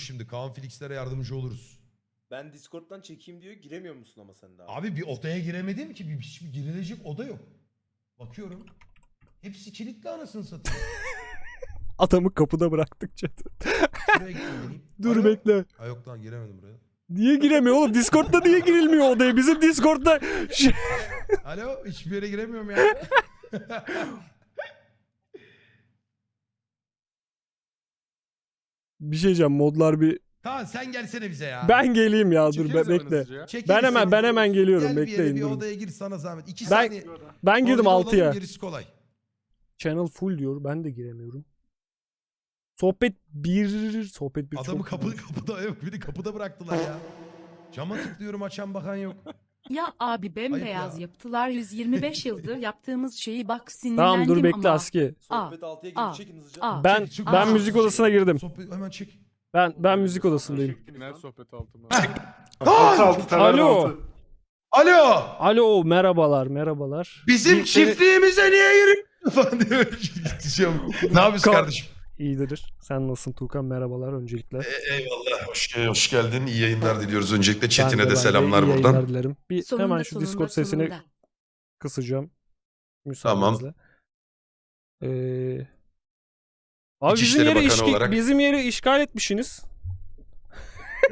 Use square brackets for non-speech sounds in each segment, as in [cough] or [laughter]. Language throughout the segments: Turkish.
şimdi. Kaan Felix'lere yardımcı oluruz. Ben Discord'dan çekeyim diyor. Giremiyor musun ama sen daha? Abi bir odaya giremedim ki. Bir, hiçbir girilecek oda yok. Bakıyorum. Hepsi kilitli anasını satayım. [laughs] Adamı kapıda bıraktık chat. Şuraya gitmeliyim. [laughs] Dur Alo? bekle. Ha yok lan giremedim buraya. Niye giremiyor oğlum? Discord'da niye girilmiyor odaya? Bizim Discord'da Alo hiçbir yere giremiyorum ya. [laughs] bir şey diyeceğim modlar bir Kaan sen gelsene bize ya. ben geleyim ya dur be, bekle. Çekil Ben hemen ben hemen geliyorum Gel bir yere bekleyin bir durun. odaya gir sana zahmet. İki Ben- saniye. Ben girdim olalım, 6'ya. Gerisi kolay. Channel full diyor. Ben de giremiyorum. Sohbet 1 sohbet 1 Adamı çok kapı, [laughs] kapıda evet, beni kapıda bıraktılar ya. Cama tıklıyorum açan bakan yok. Ya abi bembeyaz ya. yaptılar 125 yıldır [laughs] yaptığımız şeyi bak sinirlendim Tamam dur bekle ama. Aski. Sohbet 6'ya Aa, girip çekin hızlıca. aa. Ben Çek, çek, ben aa. müzik odasına girdim. Sohbet, hemen çek. Ben ben müzik odasındayım. Final sohbeti altıma. Kaan! Alo. Alo! Alo merhabalar merhabalar. Bizim seni- çiftliğimize niye [laughs] falan diyor. Şey ne yapıyorsun Ka- kardeşim? İyidir. Sen nasılsın Tuğkan? Merhabalar öncelikle. E, eyvallah. Hoş, hoş geldin. İyi yayınlar diliyoruz. Öncelikle Çetin'e de, ben selamlar iyi buradan. dilerim. Bir Sonunda, hemen şu sonunda, Discord sesini sonunda. kısacağım. Tamam. Müsaadenizle. Ee, Abi bizim yeri, işgi- olarak. bizim yeri işgal etmişsiniz.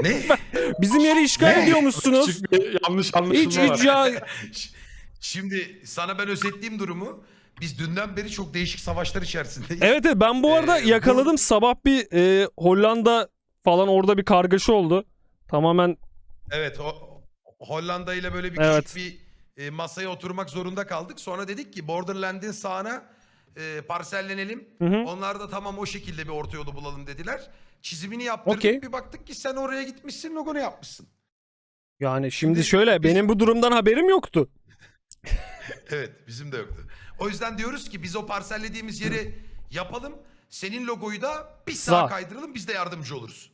ne? [laughs] Bizim yeri işgal Ne? ediyormuşsunuz. Küçük bir yanlış Hiç anlaşılma hiç var. ya [laughs] Şimdi sana ben özetleyeyim durumu. Biz dünden beri çok değişik savaşlar içerisindeyiz. Evet evet ben bu arada Ee, yakaladım sabah bir e, Hollanda falan orada bir kargaşa oldu. Tamamen Evet. O, Hollanda ile böyle bir Evet. küçük bir e, masaya oturmak zorunda kaldık. Sonra dedik ki Borderland'in sağına e, parsellenelim. Hı hı. Onlar da tamam o şekilde bir orta yolu bulalım dediler. Çizimini yaptırdık. Okey. Bir baktık ki sen oraya gitmişsin logonu yapmışsın. yani şimdi şöyle benim bu durumdan haberim yoktu. [laughs] Evet bizim de yoktu. O yüzden diyoruz ki biz o parsellediğimiz yeri yapalım. Senin logoyu da bir sağa Sağ. kaydıralım biz de yardımcı oluruz.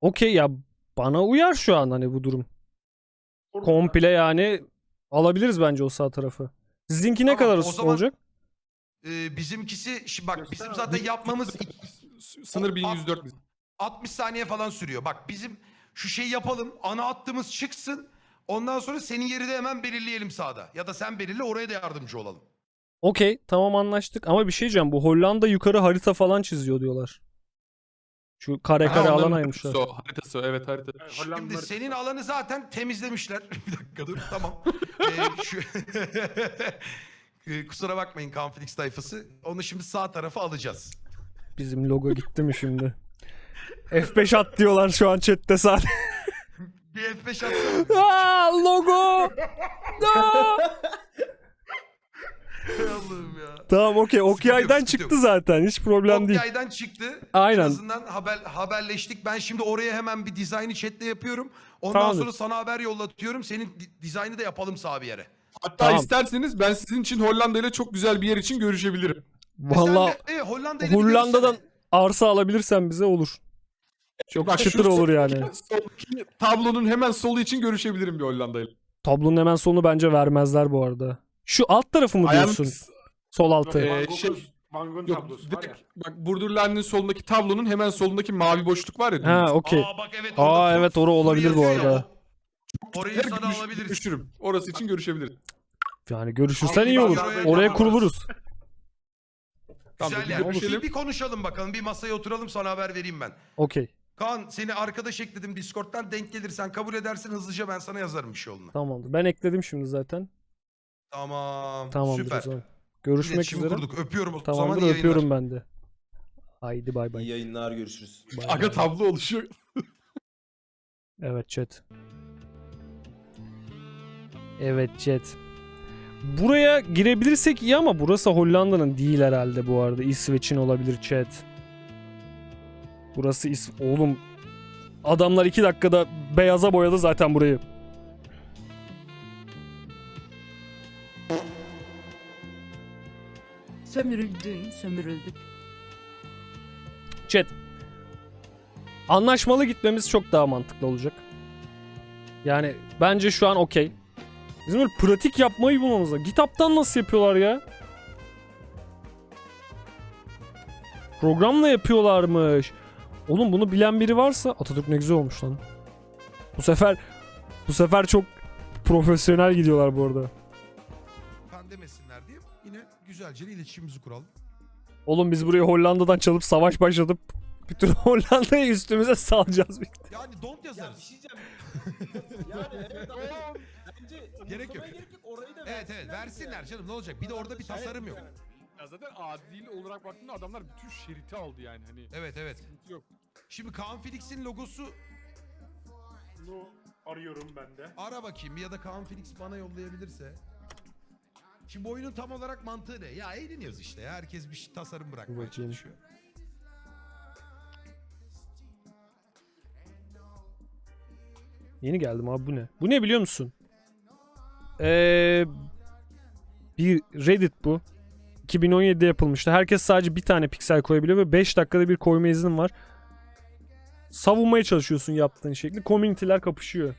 Okey ya bana uyar şu an hani bu durum. Komple yani alabiliriz bence o sağ tarafı. Sizinki ne Tamam, kadar o zaman- olacak? Ee, bizimkisi şi- bak bizim zaten yapmamız Sınır 1104 bizim. 60 saniye falan sürüyor. Bak bizim şu şeyi yapalım. Ana attığımız çıksın. Ondan sonra senin yeri de hemen belirleyelim sağda. Ya da sen belirle oraya da yardımcı olalım. Okey tamam anlaştık ama bir şey diyeceğim bu Hollanda yukarı harita falan çiziyor diyorlar. Şu kare Ha, kare onların alan ayırmışlar. Haritası o, haritası o, evet harita. Şimdi senin alanı zaten temizlemişler. [laughs] bir dakika dur tamam. [laughs] Ee, şu... [laughs] Ee, Kusura bakmayın Kanflix tayfası. Onu şimdi sağ tarafa alacağız. Bizim logo gitti mi şimdi? F5 at diyorlar şu an chatte sadece. Bir F5 atsana. [laughs] Aa, logo! [laughs] Allah'ım ya. tamam okey Okyay'dan sıkıntı çıktı yok. zaten hiç problem değil. Okyay'dan çıktı. Aynen. En azından haber, haberleştik. Ben şimdi oraya hemen bir dizaynı chatle yapıyorum. Ondan Tamamdır. sonra sana haber yollatıyorum. Senin di- dizaynı da yapalım sağ bir yere. Hatta Tamam. isterseniz ben sizin için Hollanda ile çok güzel bir yer için görüşebilirim. E sen de, e, da bir Hollanda'dan görüşsene. arsa alabilirsen bize olur. Çok çıtır olur yani. Tablonun hemen solu için görüşebilirim bir Hollanda ile. Tablonun hemen sonunu bence vermezler bu arada. Şu alt tarafı mı Ayağım- diyorsun? Sol altı. Ee, şey, Mangon yok, tablosu var direkt, ya. bak Borderland'in solundaki tablonun hemen solundaki mavi boşluk var ya. Ha okey. Aa bak evet. Aa, orada evet, full olabilir bu yazıyor ya, arada. Orayı Her sana görüş- alabiliriz. görüşürüm. Orası için görüşebiliriz. Yani görüşürsen iyi olur. Oraya kuruluruz. Tamam, Güzel bir yer. görüşelim. Bir, bir konuşalım bakalım. Bir masaya oturalım sana haber vereyim ben. Okey. Kaan seni arkadaş ekledim Discord'dan. Denk gelirsen kabul edersen hızlıca ben sana yazarım bir şey yoluna. Tamamdır. Ben ekledim şimdi zaten. Tamam. Tamamdır Süper. o zaman. Görüşmek İletişimi üzere. kurduk. Öpüyorum o zaman. Tamamdır iyi öpüyorum ben de. Haydi bay İyi bay. yayınlar görüşürüz. Bay Aga bay. tablo oluşuyor. [laughs] Evet chat. Evet chat. Buraya girebilirsek iyi ama burası Hollanda'nın değil herhalde bu arada. İsveç'in olabilir chat. Burası İs... Oğlum adamlar iki dakikada beyaza boyadı zaten burayı. Sömürüldün, sömürüldük. Chat. Anlaşmalı gitmemiz çok daha mantıklı olacak. Yani bence şu an okey. Bizim böyle pratik yapmayı bulmamız lazım. GitHub'tan nasıl yapıyorlar ya? Programla yapıyorlarmış. Oğlum bunu bilen biri varsa Atatürk ne güzel olmuş lan. Bu sefer bu sefer çok profesyonel gidiyorlar bu arada. Kan demesinler diye yine güzelce iletişimimizi kuralım. Oğlum biz burayı Hollanda'dan çalıp savaş başlatıp bütün [laughs] Hollanda'yı üstümüze salacağız. Yani don't Ya bir yazarız. şey diyeceğim. [laughs] yani evet ama bence Gerek yok. gerek yok. Orayı da Evet evet versinler canım ne olacak? Bir de orada bir tasarım yok. Ya zaten adil olarak baktığında adamlar bütün şeriti aldı yani hani. Evet evet. Sıkıntı yok. Şimdi Kaan Felix'in logosu Bunu arıyorum ben de. ara bakayım ya da Kaan Felix bana yollayabilirse. Şimdi bu oyunun tam olarak mantığı ne? Ya eğleniyoruz işte ya. Herkes bir şey- tasarım bırakmaya Bakayım. çalışıyor. Yeni geldim abi bu ne? Bu ne biliyor musun? Ee, bir Reddit bu. 2017'de yapılmıştı. Herkes sadece bir tane piksel koyabiliyor ve 5 dakikada bir koyma iznin var. Savunmaya çalışıyorsun yaptığın şekli. Community'ler kapışıyor.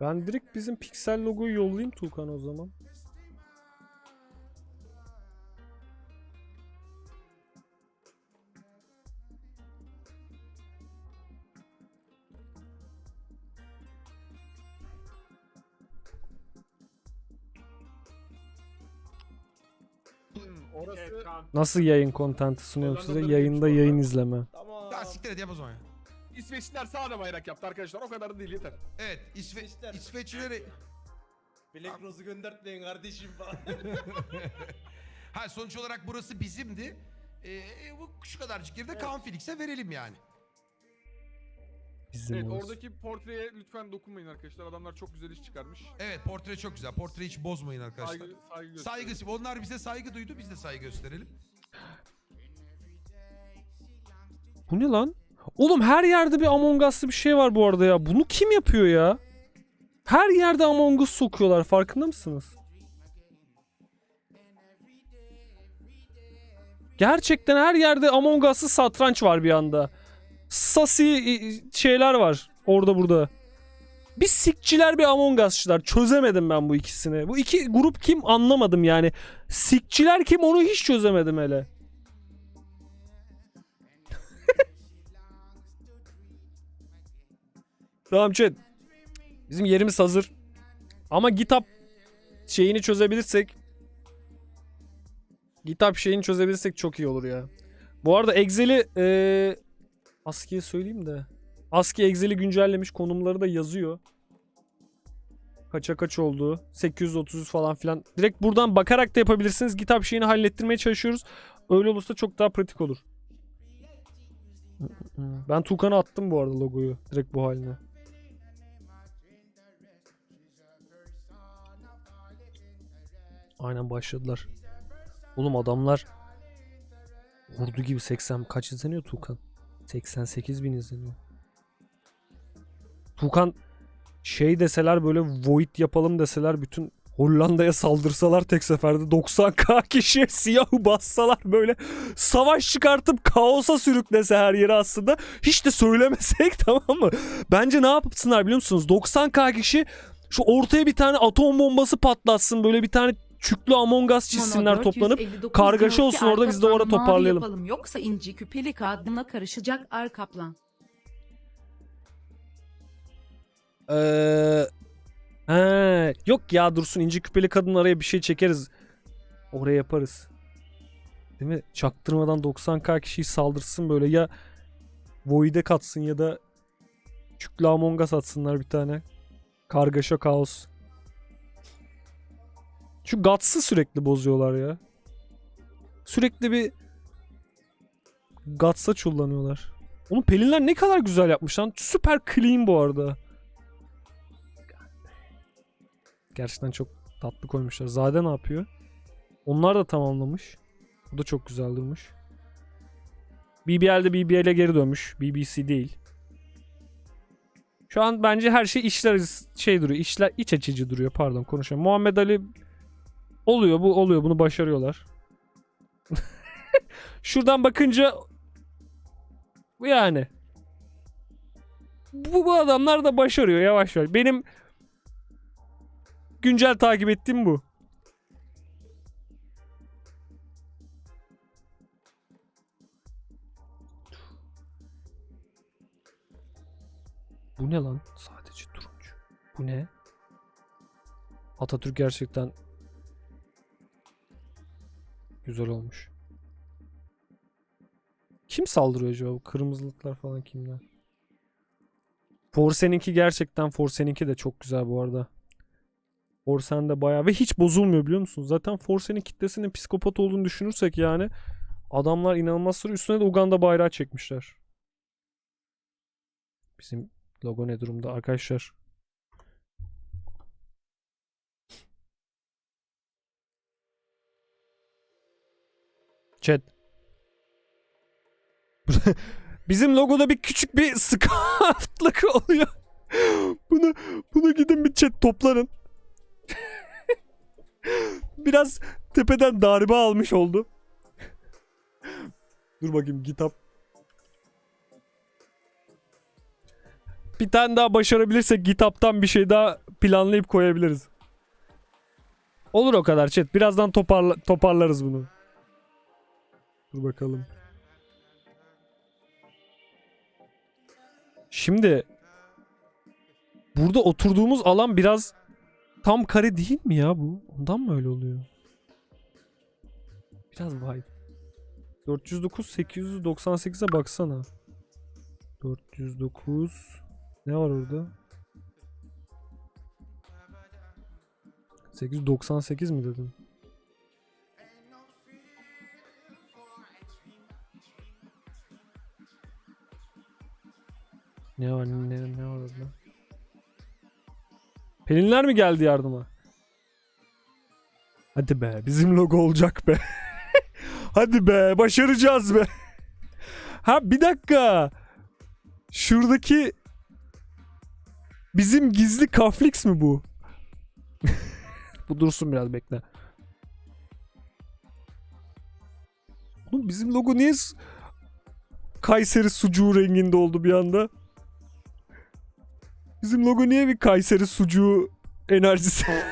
Ben direkt bizim piksel logoyu yollayayım Tuğkan o zaman. Orası Evet. Nasıl yayın kontenti sunuyorum size? Yayında yayın izleme. Tamam. Ya siktir et yap o zaman ya. İsveçliler sağda bayrak yaptı arkadaşlar. O kadar da değil yeter. Evet İsve İsveçler. İsveçlileri... Black Rose'u göndertmeyin kardeşim falan. [laughs] ha sonuç olarak burası bizimdi. Ee, bu şu kadarcık yeri de Kaan Felix'e verelim yani. Bizim Evet olsun. oradaki portreye lütfen dokunmayın arkadaşlar. Adamlar çok güzel iş çıkarmış. Evet portre çok güzel. Portreyi hiç bozmayın arkadaşlar. Saygı, saygı gösterin. Saygısı. Onlar bize saygı duydu. Biz de saygı gösterelim. Bu ne lan? Oğlum her yerde bir Among Us'lı bir şey var bu arada ya. Bunu kim yapıyor ya? Her yerde Among Us sokuyorlar farkında mısınız? Gerçekten her yerde Among Us'lı satranç var bir anda. Sasi e, şeyler var orada burada. Bir sikçiler bir Among Us'çılar. Çözemedim ben bu ikisini. Bu iki grup kim anlamadım yani. Sikçiler kim onu hiç çözemedim hele. [laughs] Tamam chat. Bizim yerimiz hazır. Ama GitHub şeyini çözebilirsek GitHub şeyini çözebilirsek çok iyi olur ya. Bu arada Excel'i eee ASCII'ye söyleyeyim de. ASCII Excel'i güncellemiş. Konumları da yazıyor. Kaça kaç olduğu. 830 falan filan. Direkt buradan bakarak da yapabilirsiniz. GitHub şeyini hallettirmeye çalışıyoruz. Öyle olursa çok daha pratik olur. Ben Tukan'a attım bu arada logoyu. Direkt bu haline. Aynen başladılar. Oğlum adamlar ordu gibi 80 kaç izleniyor Tukan? 88 bin izleniyor. Tukan şey deseler böyle void yapalım deseler bütün Hollanda'ya saldırsalar tek seferde 90k kişi siyahı bassalar böyle savaş çıkartıp kaosa sürüklese her yeri aslında hiç de söylemesek [laughs] tamam mı? Bence ne yapsınlar biliyor musunuz? 90k kişi şu ortaya bir tane atom bombası patlatsın böyle bir tane çüklü Among Us çizsinler Mono toplanıp 459 kargaşa olsun orada, biz de "Arka orada toparlayalım." Yapalım, yoksa inci küpeli kadına karışacak arka plan. Ee, he, yok ya dursun inci küpeli kadın araya bir şey çekeriz. Oraya yaparız. Değil mi? Çaktırmadan 90k kişiyi saldırsın böyle ya Void'e katsın ya da Çüklü Among Us atsınlar bir tane. Kargaşa kaos. Şu Guts'ı sürekli bozuyorlar ya. Sürekli bir Guts'a çullanıyorlar. Oğlum Pelinler ne kadar güzel yapmış lan. Süper clean bu arada. Gerçekten çok tatlı koymuşlar. Zade ne yapıyor? Onlar da tamamlamış. Bu da çok güzel durmuş. BBL'de BBL'e geri dönmüş. BBC değil. Şu an bence her şey işler şey duruyor. İşler iç açıcı duruyor. Pardon konuşuyorum. Muhammed Ali oluyor bu oluyor. Bunu başarıyorlar. [laughs] Şuradan bakınca yani. Bu, bu adamlar da başarıyor yavaş yavaş. Benim güncel takip ettiğim bu. Bu ne lan? Sadece turuncu. Bu ne? Atatürk gerçekten güzel olmuş. Kim saldırıyor acaba? Kırmızılıklar falan kimler? Forsen'inki gerçekten Forsen'inki de çok güzel bu arada. Forsen de bayağı ve hiç bozulmuyor biliyor musunuz? Zaten Forsen'in kitlesinin psikopat olduğunu düşünürsek yani adamlar inanılmaz sıra üstüne de Uganda bayrağı çekmişler. Bizim logo ne durumda arkadaşlar? Chat. [laughs] Bizim logoda bir küçük bir sıkıntılık [laughs] oluyor. Bunu bunu gidin bir chat toplanın. [laughs] Biraz tepeden darbe almış oldu. Dur bakayım kitap. Bir tane daha başarabilirsek GitHub'tan bir şey daha planlayıp koyabiliriz. Olur o kadar chat. Birazdan toparla toparlarız bunu. Dur bakalım. Şimdi burada oturduğumuz alan biraz tam kare değil mi ya bu? Ondan mı öyle oluyor? Biraz vay. 409 898'e baksana. 409 ne var orada? 898 mi dedim? Ne var ne, ne var orada? Pelinler mi geldi yardıma? Hadi be bizim logo olacak be. [laughs] Hadi be başaracağız be. [laughs] Ha bir dakika. Şuradaki bizim gizli kaflix mi bu? [laughs] bu dursun biraz bekle. Oğlum bizim logo niye Kayseri sucuğu renginde oldu bir anda? Bizim logo niye bir Kayseri sucuğu enerjisi? [laughs]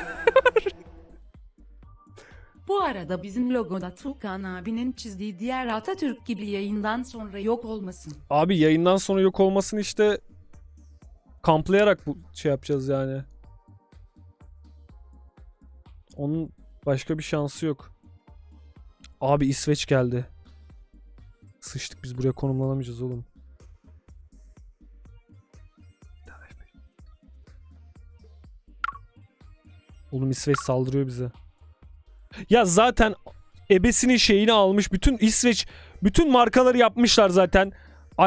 Bu arada bizim logoda Tukan abinin çizdiği diğer Atatürk gibi yayından sonra yok olmasın. Abi yayından sonra yok olmasını işte kamplayarak bu şey yapacağız yani. Onun başka bir şansı yok. Abi İsveç geldi. Sıçtık biz buraya konumlanamayacağız oğlum. Oğlum İsveç saldırıyor bize. Ya zaten ebesinin şeyini almış. Bütün İsveç bütün markaları yapmışlar zaten.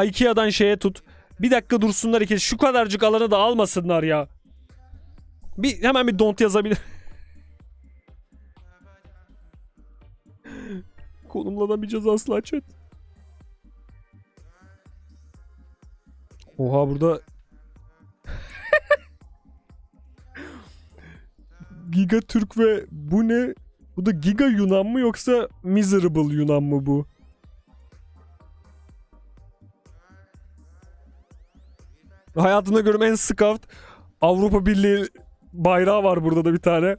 Ikea'dan şeye tut. Bir dakika dursunlar iki. Şu kadarcık alanı da almasınlar ya. Bir hemen bir don't yazabilir. [laughs] Konumlanamayacağız asla chat. Oha burada Giga Türk ve bu ne? Bu da Giga Yunan mı yoksa Miserable Yunan mı bu? Hayatımda gördüğüm en scout Avrupa Birliği bayrağı var burada da bir tane.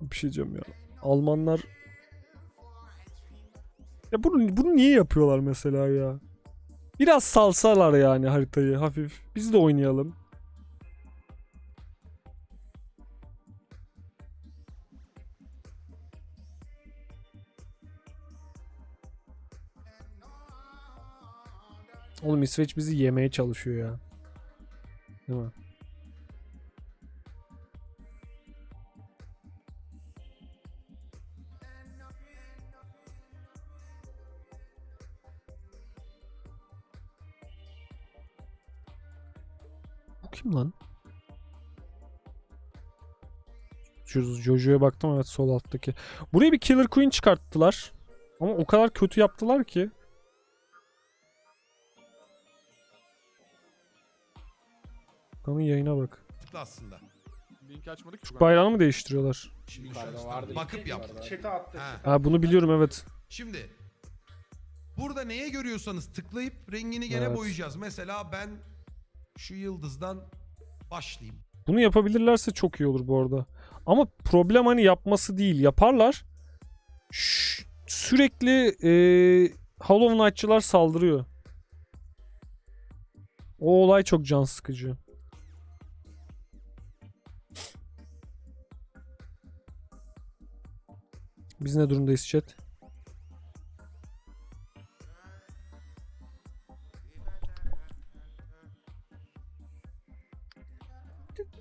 Bir şey diyeceğim ya. Almanlar ya bunu, bunu niye yapıyorlar mesela ya? Biraz salsalar yani haritayı hafif. Biz de oynayalım. Oğlum İsveç bizi yemeye çalışıyor ya. Değil mi? Bu kim lan? Jojo'ya baktım evet sol alttaki. Buraya bir Killer Queen çıkarttılar. Ama o kadar kötü yaptılar ki. Kanın yayına bak. Tıkla aslında. Linki açmadık. Türk bayrağını mı değiştiriyorlar? Şimdi şu vardı. bakıp yap. Yukarıda. Chat'e attı. Ha. Ha bunu biliyorum evet. Şimdi Burada neye görüyorsanız tıklayıp rengini gene Evet. boyayacağız. Mesela ben şu yıldızdan başlayayım. Bunu yapabilirlerse çok iyi olur bu arada. Ama problem hani yapması değil. Yaparlar. Şş, sürekli e, Hollow Knight'çılar saldırıyor. O olay çok can sıkıcı. Biz ne durumdayız chat?